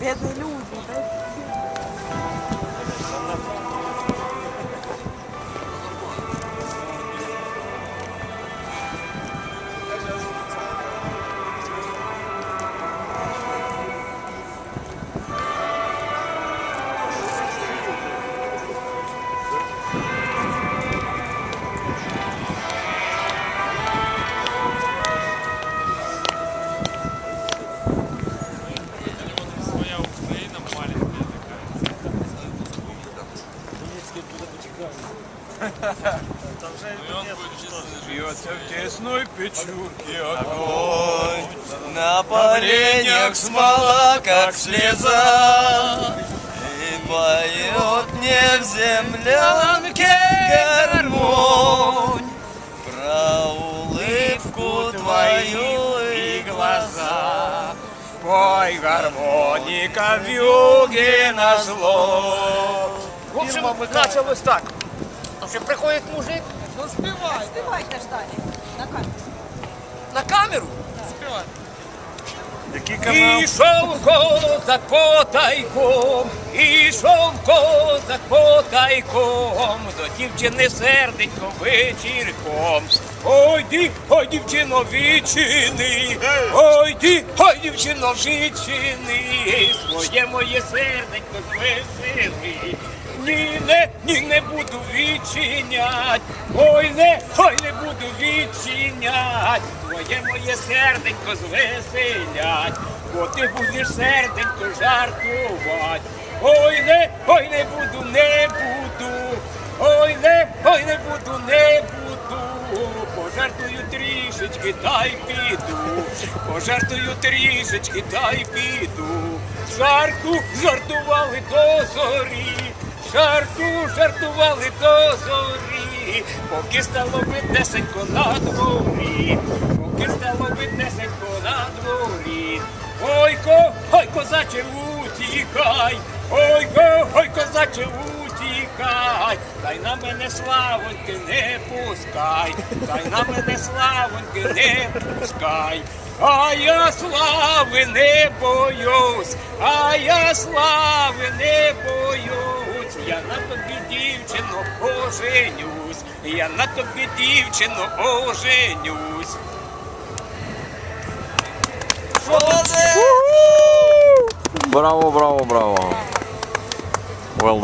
Бедные люди, да? Бьется в тесной печурке огонь, На поленьях смола, как слеза, И поет мне в землянке гармонь Про улыбку твою и глаза. Пой гармоника в юге на зло. В общем, началось так. Що приходить мужик Успевайте ждали. На камеру. на камеру. Який канал? Ішов козак по тайком, ішов козак по тайком, до дівчини серденько вечірком. Ой ой дівчино вічини, дівчино вічини, своє моє серденько звесели. Ні, не, ні, не буду відчинять, ой, не, ой, не буду відчинять, твоє моє серденько звеселять, бо ти будеш серденько жартувати. Ой, не, ой, не буду, не трішечки, та й піду, пожартую трішечки, та й піду. Жарту, жартували до зорі. Жарту, жартували до зорі, поки стало виднесенько на дворі, поки стало виднесенько на дворі. Ой, ко, ой, козаче, утікай, ой, ко, ой, козаче, утікай, дай на мене славоньки не пускай, дай на мене славоньки не пускай. А я слави не боюсь, а я слави не боюсь, я на тобі, дівчино, оженюсь, я на тобі, дівчино, оженюсь. Браво, браво, браво. Well done.